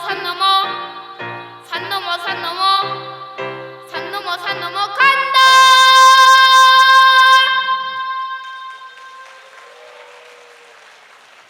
샀나?